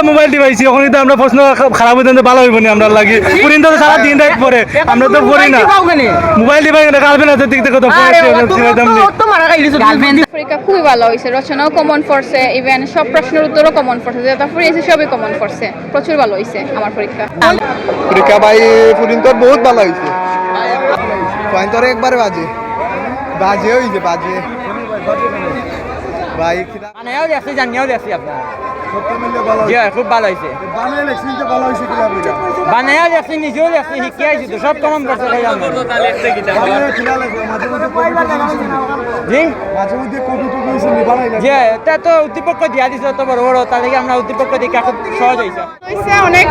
আমরা মোবাইল টিপাইছি ওখানে তো আমরা প্রশ্ন খারাপ হইতে তো ভালো হইব না আমরা লাগি। পুরিন তো সারা দিন রাত পরে আমরা তো পড়ি না। মোবাইল টিপাই না গার্লফ্রেন্ড হাতে দিক থেকে তো পরীক্ষা খুবই ভালো হয়েছে রচনাও কমন পড়ছে ইভেন সব প্রশ্নের উত্তরও কমন পড়ছে যেটা পড়িয়েছে সবই কমন পড়ছে প্রচুর ভালো হয়েছে আমার পরীক্ষা। পরীক্ষা ভাই পুরিন তোর বহুত ভালো হয়েছে পয়েন্ট তোর একবারে বাজে। বাজে হয়েছে বাজে। ভাই বানাইও দেখছি জানিও দেখছি আপনার। হয়, খুব ভালো হয়েছে। বানাইও দেখছি নিজেও দেখছি শিখে আইছি তো সব কমন করছে ভাই আমার জি? জি তা তো উদ্দীপক দিয়া দিছে তো বড় বড় তাহলে কি আমরা উদ্দীপক দেখা খুব সহজ হয়েছে। অনেক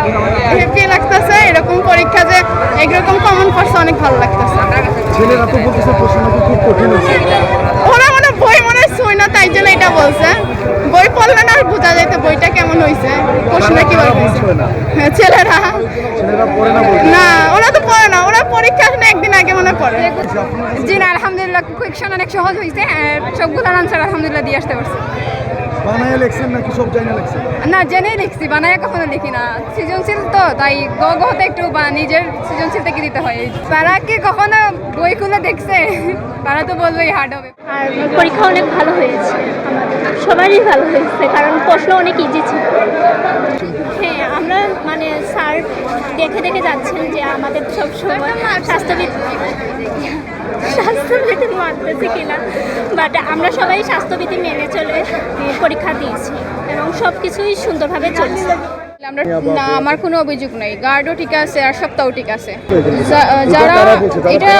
হ্যাপি লাগতেছে এরকম পরীক্ষা যে এরকম কমন পড়ছে অনেক ভালো লাগতেছে। ছেলেরা তো বলতেছে প্রশ্ন খুব কঠিন হয়েছে ওরা মানে বই মনে শুই না তাই জন্য এটা বলছে বই পড়লে না আর বোঝা যাইতে বইটা কেমন হয়েছে প্রশ্নটা কীভাবে হয়েছে হ্যাঁ, ছেলেরা। না ওরা তো পড়ে না ওরা পরীক্ষা একদিন আগে মনে পড়ে। জি না আলহামদুলিল্লাহ কোয়েকশন অনেক সহজ হয়েছে সবগুলোর আনসার আলহামদুলিল্লাহ দিয়ে আসতে পারছি। বানায় লেখছেন নাকি সব জানি লেখছেন? না জেনেই লিখছি বানায় কখনো লিখি না। সৃজনশীল তো তাই গ গতে একটু বা নিজের সৃজনশীল থেকে দিতে হয়। তারা কি কখনো বই খুলে দেখছে? তারা তো বলবেই হার্ড হবে। আর পরীক্ষা অনেক ভালো হয়েছে। আমাদের সবারই ভালো হয়েছে কারণ প্রশ্ন অনেক ইজি ছিল। হ্যাঁ আমরা মানে স্যার দেখে দেখে যাচ্ছেন যে আমাদের সব সময় স্বাস্থ্যবিদ স্বাস্থ্যবিধি মানতেছি কিনা। বাট আমরা সবাই স্বাস্থ্যবিধি মেনে চলে পরীক্ষা দিয়েছি এবং সব কিছুই সুন্দরভাবে চলছে। আমরা না আমার কোনো অভিযোগ নাই। গার্ডও ঠিক আছে আর সপ্তাহও ঠিক আছে। যারা এটা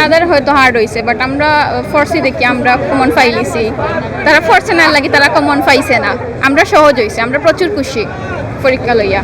তাদের হয়তো হার্ড হয়েছে বাট আমরা ফর্সি দেখি আমরা কমন পাইলিছি তারা ফর্সে না লাগে তারা কমন পাইছে না। আমরা সহজ হয়েছে আমরা প্রচুর খুশি পরীক্ষা লইয়া।